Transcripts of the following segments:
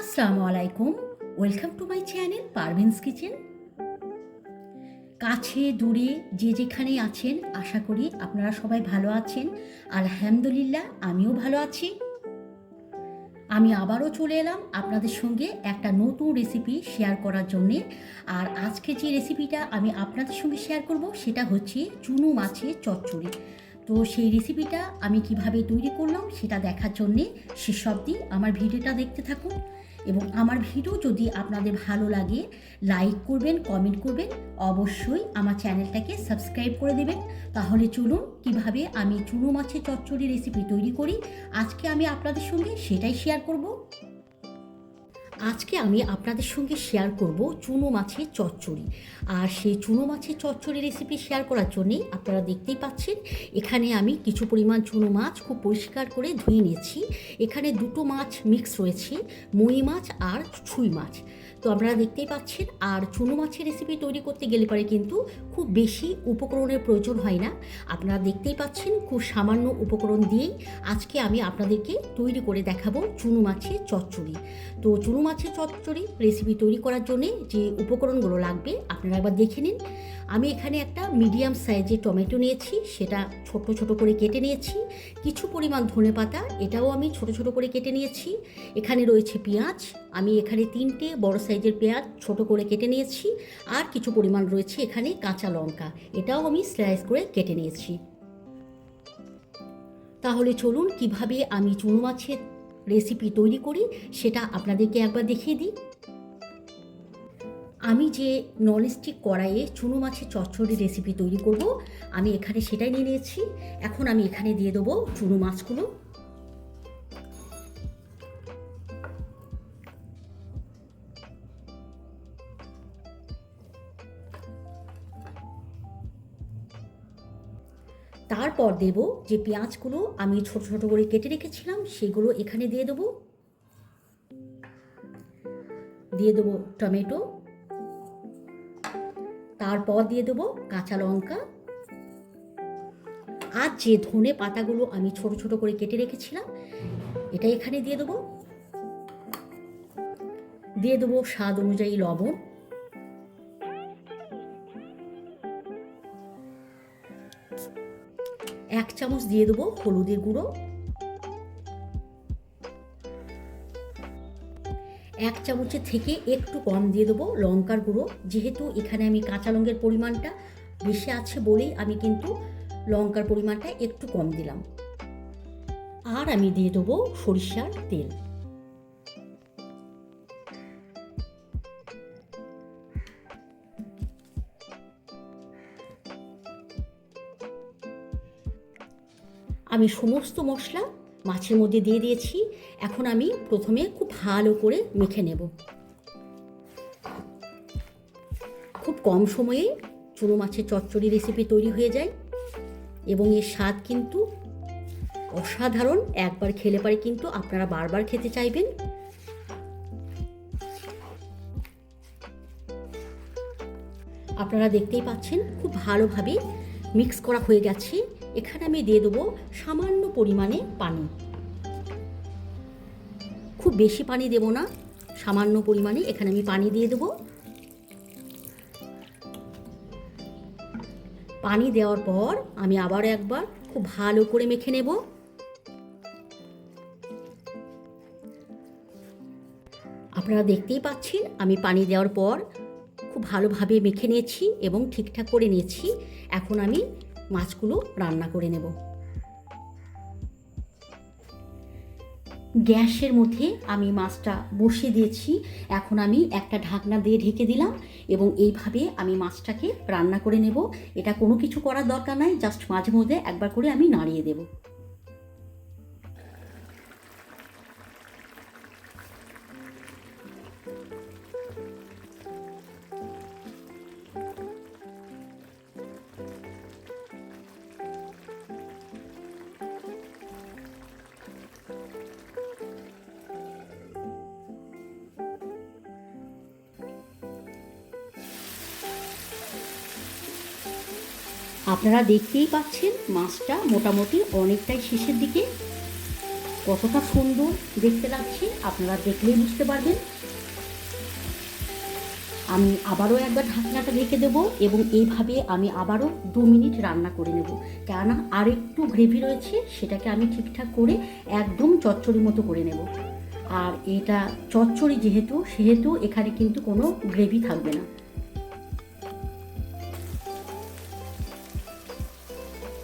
আসসালামু আলাইকুম। Welcome to my channel Parvin's kitchen কাছে, দূরে, যে যেখানে আছেন, আশা করি আপনারা সবাই ভালো আছেন। আলহামদুলিল্লাহ, আমিও ভালো আছি। আমি আবারও চলে এলাম আপনাদের সঙ্গে একটা নতুন রেসিপি শেয়ার করার জন্যে। আর আজকে যে রেসিপিটা আমি আপনাদের সঙ্গে শেয়ার করব, সেটা হচ্ছে চুনো মাছের চচ্চড়ি। তো সেই রেসিপিটা আমি কীভাবে তৈরি করলাম, সেটা দেখার জন্যে শেষ দিন আমার ভিডিওটা দেখতে থাকুন। এবং আমার ভিডিও যদি আপনাদের ভালো লাগে লাইক করবেন কমেন্ট করবেন, অবশ্যই আমার চ্যানেলটাকে সাবস্ক্রাইব করে দেবেন। তাহলে চলুন কীভাবে আমি চুনো মাছের চচ্চড়ি রেসিপি তৈরি করি। আজকে আমি আপনাদের সঙ্গে সেটাই শেয়ার করব। আজকে আমি আপনাদের সঙ্গে শেয়ার করব চুনো মাছের চচ্চড়ি। আর সেই চুনো মাছের চচ্চড়ি রেসিপি শেয়ার করার জন্যেই আপনারা দেখতেই পাচ্ছেন, এখানে আমি কিছু পরিমাণ চুনো মাছ খুব পরিষ্কার করে ধুয়ে নিয়েছি। এখানে দুটো মাছ মিক্স রয়েছে, মই মাছ আর ছুঁই মাছ। তো আপনারা দেখতেই পাচ্ছেন, আর চুনো মাছের রেসিপি তৈরি করতে গেলে পরে কিন্তু খুব বেশি উপকরণের প্রয়োজন হয় না। আপনারা দেখতেই পাচ্ছেন, খুব সামান্য উপকরণ দিয়েই আজকে আমি আপনাদেরকে তৈরি করে দেখাবো চুনো মাছের চচ্চড়ি। তো চুনো মাছের চচ্চড়ি রেসিপি তৈরি করার জন্যে যে উপকরণগুলো লাগবে, আপনারা একবার দেখে নিন। আমি এখানে একটা মিডিয়াম সাইজের টমেটো নিয়েছি, সেটা ছোট ছোট করে কেটে নিয়েছি। কিছু পরিমাণ ধনে পাতা এটাও আমি ছোট ছোট করে কেটে নিয়েছি। এখানে রয়েছে পেঁয়াজ আমি এখানে তিনটে বড় সাইজের পেঁয়াজ ছোট করে কেটে নিয়েছি, আর কিছু পরিমাণ রয়েছে এখানে কাঁচা লঙ্কা। এটাও আমি স্লাইস করে কেটে নিয়েছি। তাহলে চলুন কীভাবে আমি চুনো মাছের রেসিপি তৈরি করি, সেটা আপনাদেরকে একবার দেখিয়ে দিই। আমি যে ননস্টিক কড়াইয়ে চুনো মাছের চচ্চড়ি রেসিপি তৈরি করব, আমি এখানে সেটাই নিয়ে নিয়েছি। এখন আমি এখানে দিয়ে দেবো চুনো মাছগুলো। তারপর দেব যে পেঁয়াজগুলো আমি ছোট ছোট করে কেটে রেখেছিলাম, সেগুলো এখানে দিয়ে দেবো। দিয়ে দেবো টমেটো। তারপর দিয়ে দেবো কাঁচা লঙ্কা। আর যে ধনে পাতাগুলো আমি ছোট ছোট করে কেটে রেখেছিলাম, এটা এখানে দিয়ে দেবো। দিয়ে দেবো স্বাদ অনুযায়ী লবণ। এক চামচ দিয়ে দেবো হলুদের গুঁড়ো। এক চামচের থেকে একটু কম দিয়ে দেবো লঙ্কার গুঁড়ো। যেহেতু এখানে আমি কাঁচা লঙ্কের পরিমাণটা বেশি আছে বলেই আমি কিন্তু লঙ্কার পরিমাণটা একটু কম দিলাম। আর আমি দিয়ে দেবো সরিষার তেল। আমি সমস্ত মশলা মাছের মধ্যে দিয়ে দিয়েছি। এখন আমি প্রথমে খুব ভালো করে মেখে নেব। খুব কম সময়ে চুনো মাছের চচ্চড়ি রেসিপি তৈরি হয়ে যায় এবং এর স্বাদ কিন্তু অসাধারণ। একবার খেলে পারে কিন্তু আপনারা বারবার খেতে চাইবেন। আপনারা দেখতেই পাচ্ছেন, খুব ভালোভাবে মিক্স করা হয়ে গেছে। এখানে আমি দিয়ে দেবো সামান্য পরিমাণে পানি। খুব বেশি পানি দেব না, সামান্য পরিমাণে এখানে আমি পানি দিয়ে দেবো। পানি দেওয়ার পর আমি আবার একবার খুব ভালো করে মেখে নেব। আপনারা দেখতেই পাচ্ছেন, আমি পানি দেওয়ার পর খুব ভালোভাবে মেখে নিয়েছি এবং ঠিকঠাক করে নিয়েছি। এখন আমি মাছগুলো রান্না করে নেব। গ্যাসের মধ্যে আমি মাছটা বসিয়ে দিয়েছি। এখন আমি একটা ঢাকনা দিয়ে ঢেকে দিলাম এবং এইভাবে আমি মাছটাকে রান্না করে নেব। এটা কোনো কিছু করার দরকার নাই, জাস্ট মাঝে মধ্যে একবার করে আমি নাড়িয়ে দেবো। আপনারা দেখতেই পাচ্ছেন মাছটা মোটামুটি অনেকটাই শেষের দিকে। কতটা সুন্দর দেখতে লাগছে, আপনারা দেখলেই বুঝতে পারবেন। আমি আবারও একবার ঢাকনাটা ঢেকে দেবো এবং এইভাবে আমি আবারও দু মিনিট রান্না করে নেব। কেননা আর একটু গ্রেভি রয়েছে, সেটাকে আমি ঠিকঠাক করে একদম চচ্চড়ি মতো করে নেব। আর এটা চচ্চড়ি যেহেতু, সেহেতু এখানে কিন্তু কোনো গ্রেভি থাকবে না।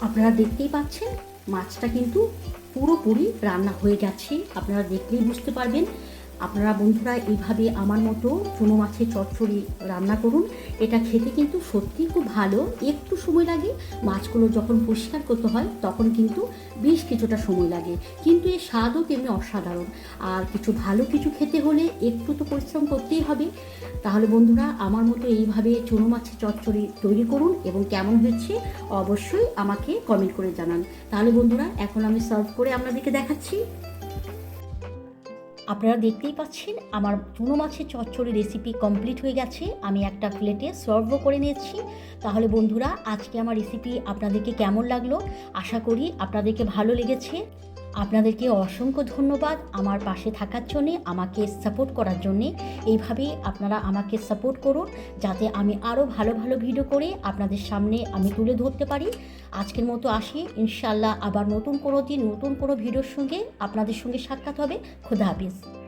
আপনারা দেখতেই পাচ্ছেন মাছটা কিন্তু পুরোপুরি রান্না হয়ে গেছে। আপনারা দেখলেই বুঝতে পারবেন আপনারা বন্ধুরা, এইভাবে আমার মতো চুনো মাছের চচ্চড়ি রান্না করুন। এটা খেতে কিন্তু সত্যিই খুব ভালো। একটু সময় লাগে, মাছগুলো যখন পরিষ্কার করতে হয়, তখন কিন্তু বেশ কিছুটা সময় লাগে। কিন্তু এর স্বাদও তেমনি অসাধারণ। আর কিছু ভালো কিছু খেতে হলে একটু তো পরিশ্রম করতেই হবে। তাহলে বন্ধুরা, আমার মতো এইভাবে চুনো মাছের চচ্চড়ি তৈরি করুন এবং কেমন হয়েছে অবশ্যই আমাকে কমেন্ট করে জানান। তাহলে বন্ধুরা, এখন আমি সার্ভ করে আপনাদেরকে দেখাচ্ছি। আপনারা দেখতেই পাচ্ছেন আমার চুনো মাছের চচ্চড়ি রেসিপি কমপ্লিট হয়ে গেছে। আমি একটা প্লেটে সার্ভও করে নিয়েছি। তাহলে বন্ধুরা, আজকে আমার রেসিপি আপনাদেরকে কেমন লাগল? আশা করি আপনাদেরকে ভালো লেগেছে। আপনাদেরকে অসংখ্য ধন্যবাদ আমার পাশে থাকার জন্যে, আমাকে সাপোর্ট করার জন্যে। এইভাবেই আপনারা আমাকে সাপোর্ট করুন, যাতে আমি আরও ভালো ভালো ভিডিও করে আপনাদের সামনে আমি তুলে ধরতে পারি। আজকের মতো আসি ইনশাল্লাহ আবার নতুন কোনো দিন, নতুন কোনো ভিডিওর সঙ্গে আপনাদের সঙ্গে সাক্ষাৎ হবে। খুদা হাফিজ।